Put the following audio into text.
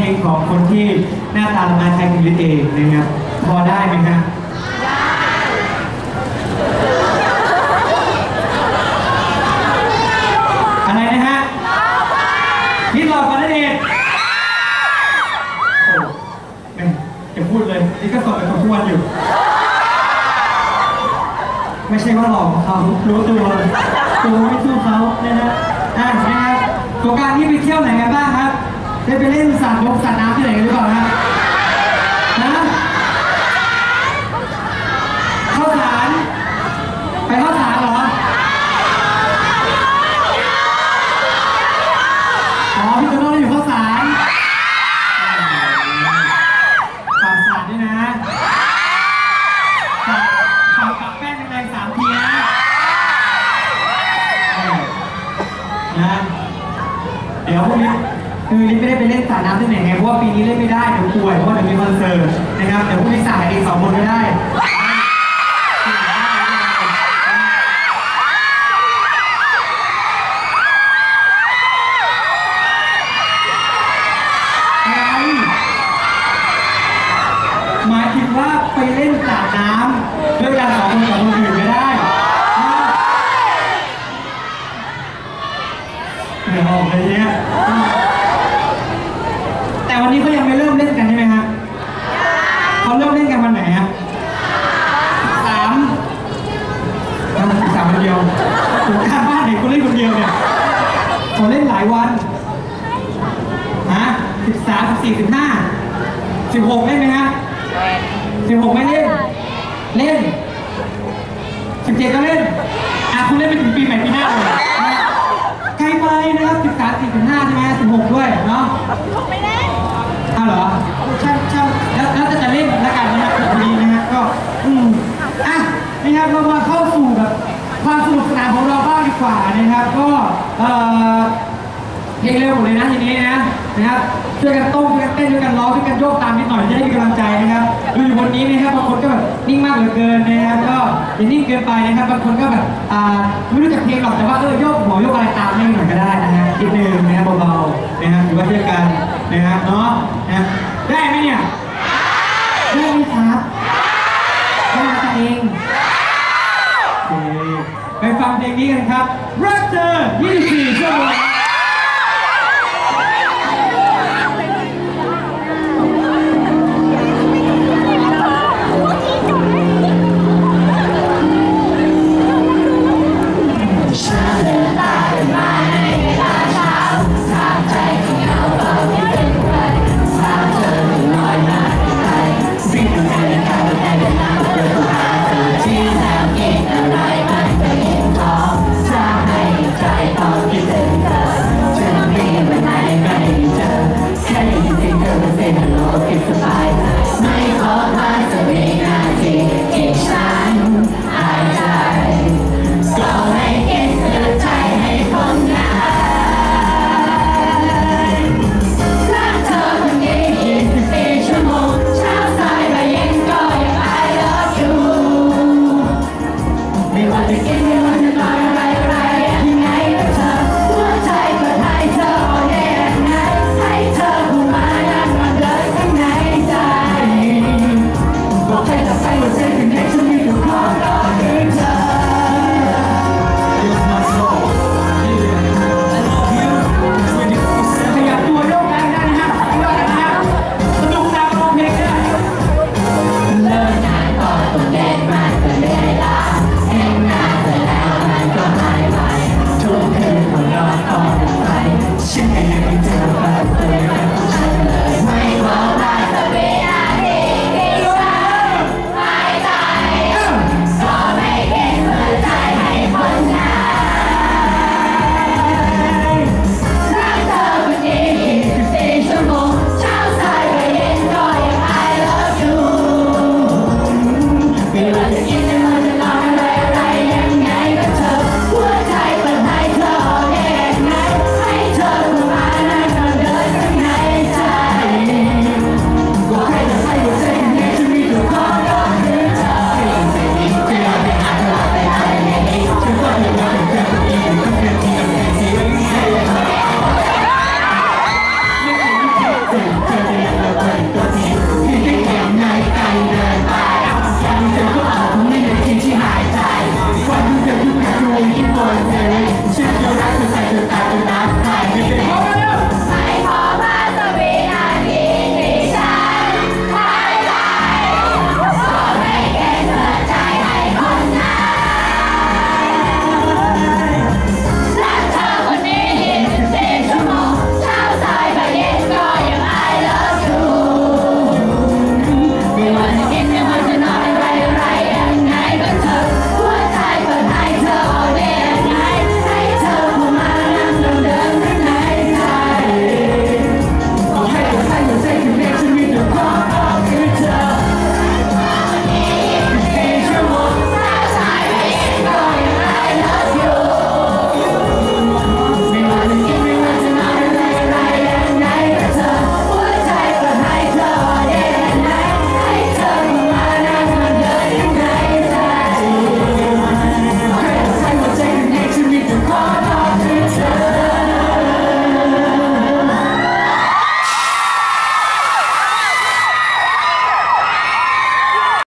เพลงของคนที่หน้าตาละไม้คล้ายคุณลิศเองนะครับพอได้ไหมฮะอะไรนะฮะนี่หลอกกันนั่นเองโอ้แม่จะพูดเลยนี่ก็สอนไปทุกวันอยู่ ไม่ใช่ว่าหลอกเขารู้ตัวตัวไม่สู้เขานะฮะอะนะครับสงการที่ไปเที่ยวไหนกันบ้างครับ ได้ไปเล่นสาดลมสาดน้ำที่ไหนกันหรือเปล่าฮะนะเข้าสาร ไปเข้าสารเหรอ อ๋อ พี่โตโน่ได้อยู่เข้าสารฝากสารด้วยนะฝากฝากกับแป้งแรงๆสามทีนะเออนะ เดี๋ยวพรุ่งนี้ คือลิศไม่ได้ไปเล่นสระน้ำที่ไหนไงเพราะว่าปีนี้เล่นไม่ได้เดี๋ยวป่วยเพราะว่าเดี๋ยวมีคอนเสิร์ตนะครับเดี๋ยวพรุ่งนี้สายเองสองคนก็ได้อะไรหมายถึงว่าไปเล่นสระน้ำด้วยกันสองคนกับคนอื่นไม่ได้เดี๋ยวออกเลยเนี่ย แต่วันนี้เขายังไม่เริ่มเล่นกันใช่ไหมฮะเขาเริ่มเล่นกันวันไหนฮะสามวันสามวันเดียวถึงข้างบ้านเด็กก็เล่นคนเดียวเนี่ยเขาเล่นหลายวันฮะสิบสามสิบสี่สิบห้าสิ บหกเล่นไหมฮะสิบหกไม่เล่น เล่นสิบเจ็ดก็เล่น อะคุณเล่นไปถึงปีใหม่ปีหน้าเลยใกล้ไปนะครับสิบสามสี่สิบห้าใช่ไหมสิบหกด้วยเนาะอ้าวเหรอใช่ใช่แล้วแล้วจะเล่นแล้วกันนะครับพอดีนะฮะก็อืมอะนะครับเรามาเข้าสู่แบบความสนุกสนานของเราบ้างดีกว่านะครับ ก็เอ่อ เพลงเร็วหมดเลยนะทีนี้นะนะครับช่วยกันต้งช่วยกันเต้นช่วยกันร้องช่วยกันโยกตามนิดหน่อยจะได้มีกำลังใจนะครับดูอยู่บนนี้นะครับบางคนก็แบบนิ่งมากเหลือเกินนะครับก็อย่านิ่งเกินไปนะครับบางคนก็แบบอ่าไม่รู้จักเพลงหรอกแต่ว่าเออโยกหัวโยกอะไรตามให้หน่อยก็ได้นะฮะนิดนึงนะครับเบาๆนะครับถือว่าช่วยกันนะครับเนาะนะได้ไหมเนี่ยได้ไหมครับได้มาตัวเองโอเคไปฟังเพลงนี้กันครับรักเธอ24ชั่วโมง